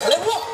อะ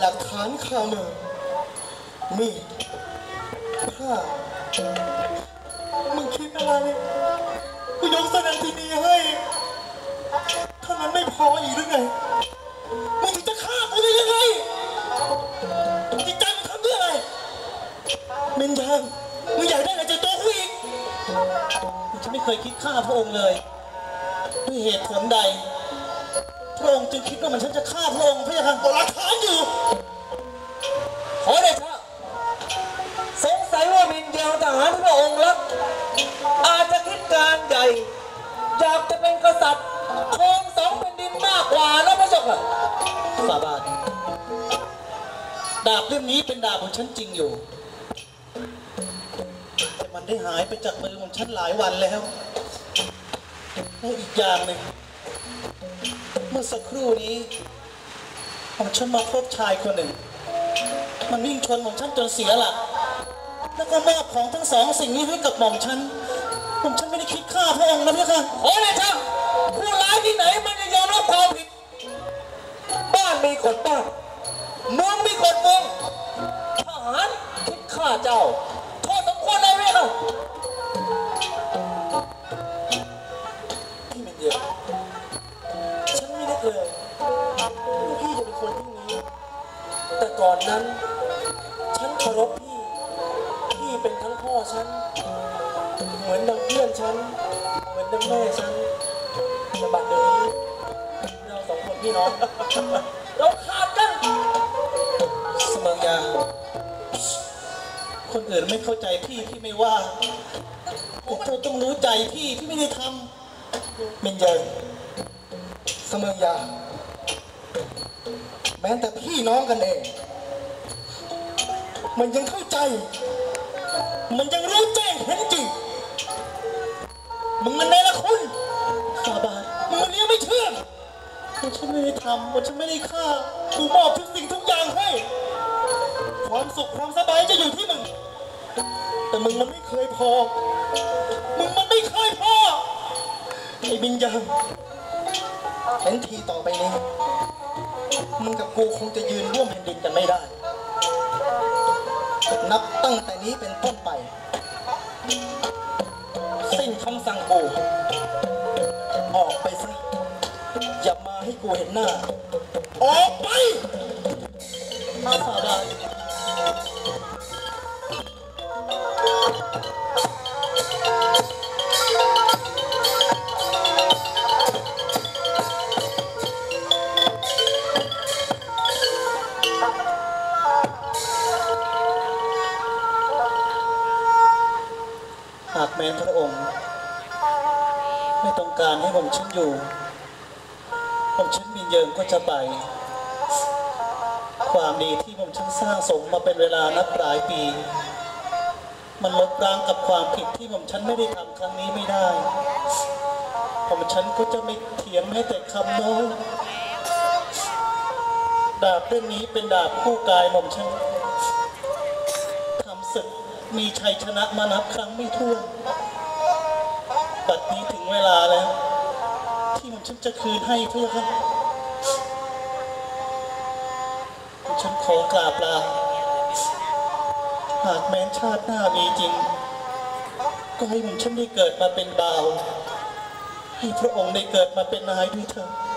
หลักฐานคามือมีดผ้ามึงคิดอะไรกูยกสนันทีนี้ให้เท่านั้นไม่พออีกหรือไงมึงจะฆ่ากูได้ยังไงจิตใจมึงทำด้วยออะไรเมนยังมึงอยากได้อะไรจากตัวกูอีกฉันไม่เคยคิดฆ่าพระองค์เลยด้วยเหตุผลใด พระองค์จึงคิดว่ามันฉันจะฆ่าพระองค์พระยาค่ะก็หลักฐานอยู่ ขอได้ชะสงสัยว่ามินเดียวทหารที่พระองค์รักอาจจะคิดการใหญ่ อยากจะเป็นกษัตริย์ครองสองแผ่นดินมากกว่านะพระเจ้าค่ะสาบานดาบเล่มนี้เป็นดาบของฉันจริงอยู่ แต่มันได้หายไปจากมือของฉันหลายวันแล้วและอีกอย่างหนึ่ง มื่อสักครู่นี้ผมฉันมาพบชายคนหนึ่ง มันวิ่งชนผมฉันจนเสียหลัก แล้วก็มอบของทั้งสองสิ่งนี้ให้กับหม่อมฉันผมฉันไม่ได้คิดฆ่าพระองค์นะพี่ค่ะขอได้ชะผู้ร้ายที่ไหนมันจะยอมรับความผิด บ้านมีกฎบ้านเมืองมีกฎเมืองทหารคิดฆ่าเจ้า โทษสมควรเลยไหมครับ ก่อนนั้น ฉันเคารพพี่ พี่เป็นทั้งพ่อฉัน เหมือนดังเพื่อนฉัน เหมือนดังแม่ฉันแต่บัดเดี๋ยวนี้เราสองคนพี่น้อง เราขาดกัน สมอยา คนอื่นไม่เข้าใจพี่พี่ไม่ว่าแต่เธอต้องรู้ใจพี่พี่ไม่ได้ทำเมนเยนเสมอยา แม้แต่พี่น้องกันเอง มันยังเข้าใจ มันยังรู้แจ้งเห็นจริงมึงมันในละคุณสาบานมึงมันเลี้ยงไม่เชื่อมันฉันไม่ได้ทำมันฉันไม่ได้ฆ่ากูมอบทุกสิ่งทุกอย่างให้ ความสุขความสบายจะอยู่ที่มึง แต่มึงมันไม่เคยพอ มึงมันไม่เคยพอไอ้บินยังเห็นทีต่อไปนี้มึงกับกูคงจะยืนร่วมแผ่นดินกันไม่ได้ นับตั้งแต่นี้เป็นต้นไป สิ้นคำสั่งกูออกไปซะอย่ามาให้กูเห็นหน้า ออกไป มาสาบา แม้พระองค์ ไม่ต้องการให้ผมฉันอยู่ ผมฉันมีเยิงก็จะไป ความดีที่ผมฉันสร้างสมมาเป็นเวลานับหลายปี มันลบล้างกับความผิดที่ผมฉันไม่ได้ทำครั้งนี้ไม่ได้ ผมฉันก็จะไม่เถียงแม้แต่คำน้อยดาบเล่มนี้เป็นดาบคู่กายผมฉัน มีชัยชนะมานับครั้งไม่ถ้วนบัดนี้ถึงเวลาแล้ว ที่ผมฉันจะคืนให้พระยาค่ะผมฉันขอกราบลาหากแม้นชาติหน้ามีจริง ก็ให้ผมฉันได้เกิดมาเป็นบ่าว ให้พระองค์ได้เกิดมาเป็นนายด้วยเถิด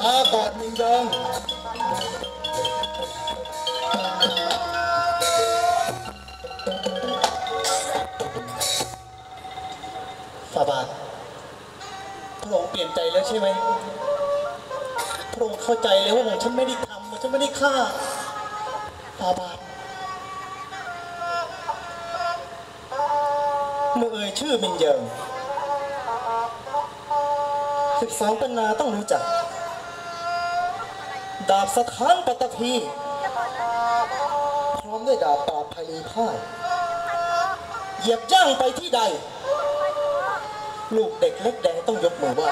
ช้าก่อนมิงยงฝาบาทพระองค์เปลี่ยนใจแล้วใช่ไหมพระองค์เข้าใจเลยว่าผมฉันไม่ได้ทำฉันไม่ได้ฆ่าฟาบาทเมื่อเอ่ยชื่อมินเยิงสิบสองปันนาต้องรู้จัก ดาบสถานปัตตภีพร้อมด้วยดาบปราบพลีพ่ายเหยียบย่างไปที่ใด ลูกเด็กเล็กแดงต้องยกมือไหว้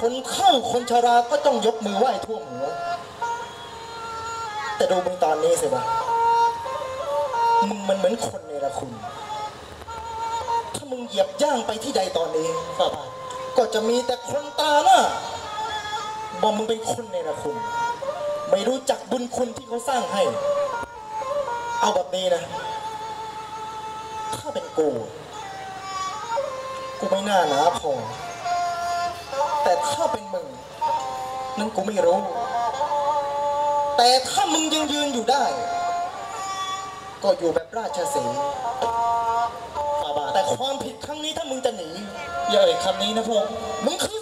คนเฒ่าคนชราก็ต้องยกมือไหว้ท่วมหัว แต่ดูมึงตอนนี้สิวะมึงมันเหมือนคนในละคุณ ถ้ามึงเหยียบย่างไปที่ใดตอนนี้ฝ่าก็จะมีแต่คนตาหน้า บอกมึงเป็นคนในละคุณ ไม่รู้จักบุญคุณที่เขาสร้างให้ เอาแบบนี้นะ ถ้าเป็นกู กูไม่น่าหนาพอ แต่ถ้าเป็นมึง นั้นกูไม่รู้ แต่ถ้ามึงยังยืนอยู่ได้ ก็อยู่แบบราชสีห์ฟาแต่ความผิดครั้งนี้ถ้ามึงจะหนีอย่าเอ่ยคำนี้นะพงษ์มึงคือ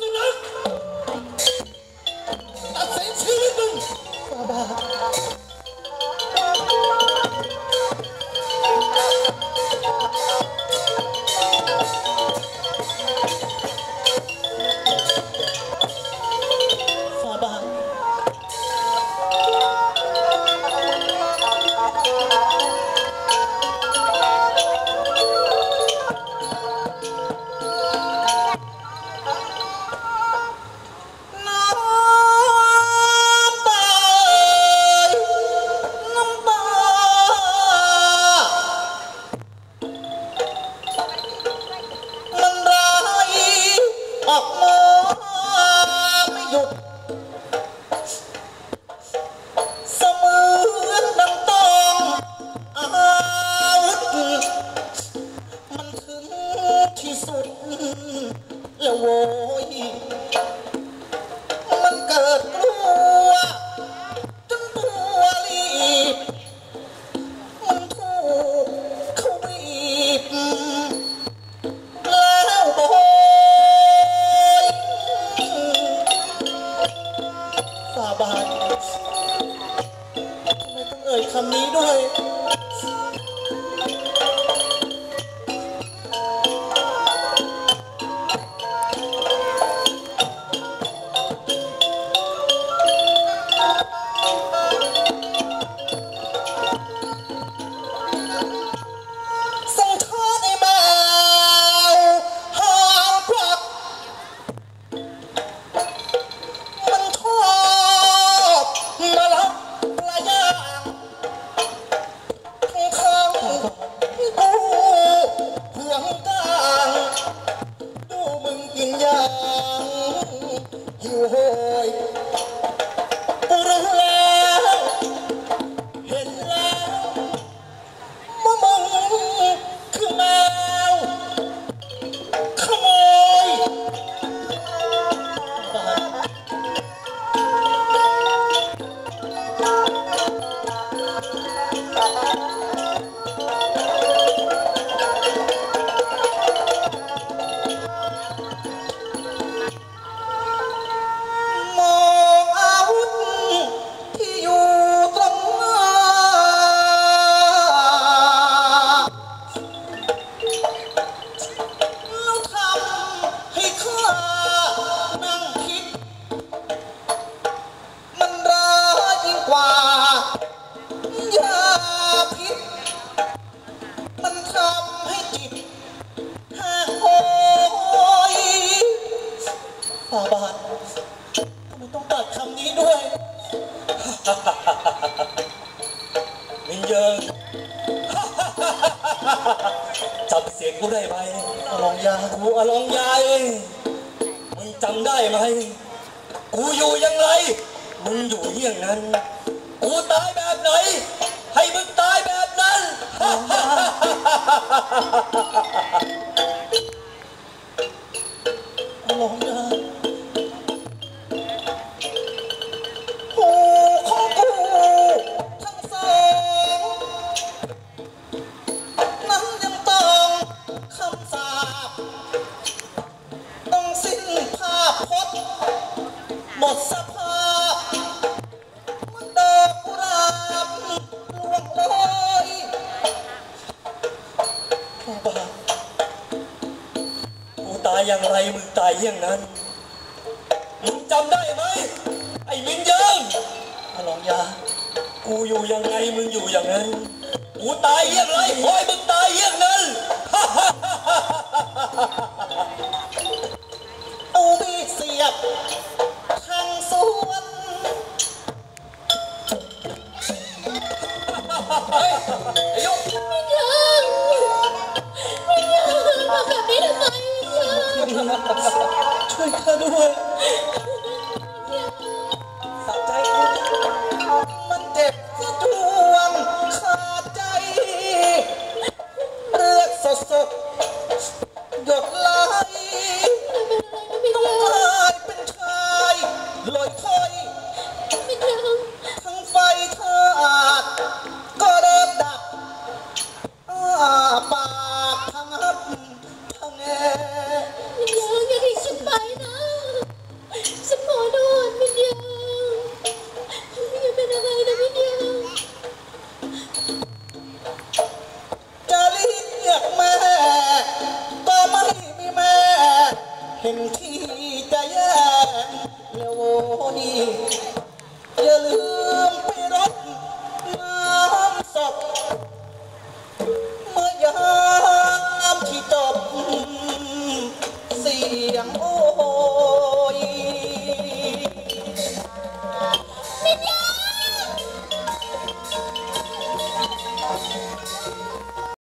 ดคำนี้ด้วย มินเยิงจำเสียงกูได้ไหมลองยากูอลองยายมึงจำได้ไหม กูอยู่ยังไง มึงอยู่เยี่ยงนั้น กูตายแบบไหน ให้มึงตายแบบนั้น ยผู้บ่าวกูตายอย่างไรมึงตายอย่างนั้น มึงจำได้ไหม ไอ้มินยังพระรองยา กูอยู่ยังไงมึงอยู่อย่างนั้น กูตายอย่างไรขอให้มึงตายอย่าง ปากทังหับทังแงวิญญาณอย่าทิ้งฉันไปนะฉันขอโทษวิญญาณวิญญาณเป็นอะไรนะวิดียวจะเรียกแม่ก็ไม่มีแม่ เห็นที่จะแย่แล้วโอ้นี่